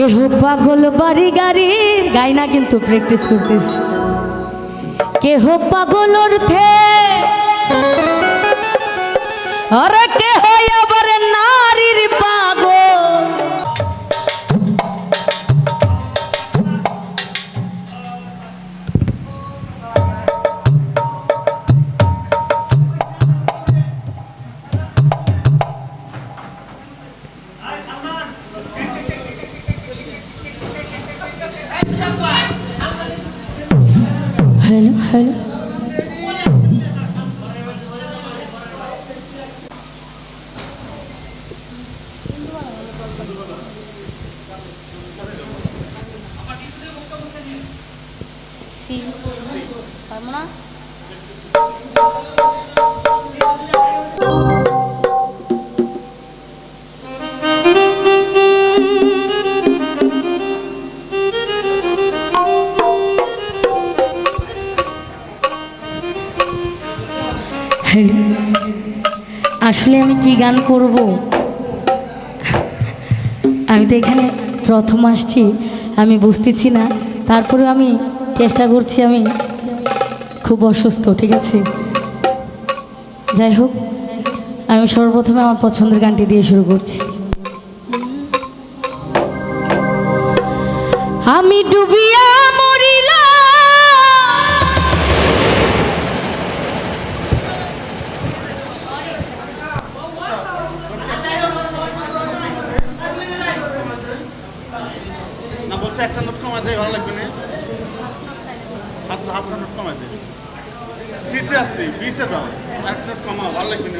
কেহ পাগল বাড়ি গাড়ি গাই না কিন্তু প্র্যাকটিস করতেছি। কেহ পাগল অর্থে আরে কেহ حلو حلو Sí. ¿Vámonos? আসলে আমি কি গান করব? আমি তো এখানে প্রথম আসছি, আমি বুঝতেছি না। তারপরে আমি চেষ্টা করছি, আমি খুব অসুস্থ, ঠিক আছে? যাই হোক, আমি সর্বপ্রথমে আমার পছন্দের গানটি দিয়ে শুরু করছি। আমি ডুবিয়া না বলছে একটা নোট কমাই দেয় ভালো লাগবে না হাত হাফ নোট কমাই দেয় সিতে আসছি বিতে দাও একটা নোট কমাও ভালো লাগবে না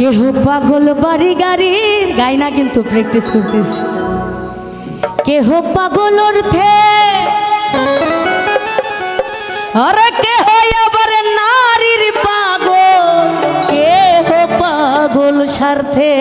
কেহ পাগল বাড়ি গাড়ি? গাই না কিন্তু প্র্যাকটিস করতেছি। কেহ পাগল অর্থে? আরে কেহ আবার নারীর পাগল? কেহ পাগল স্বার্থে?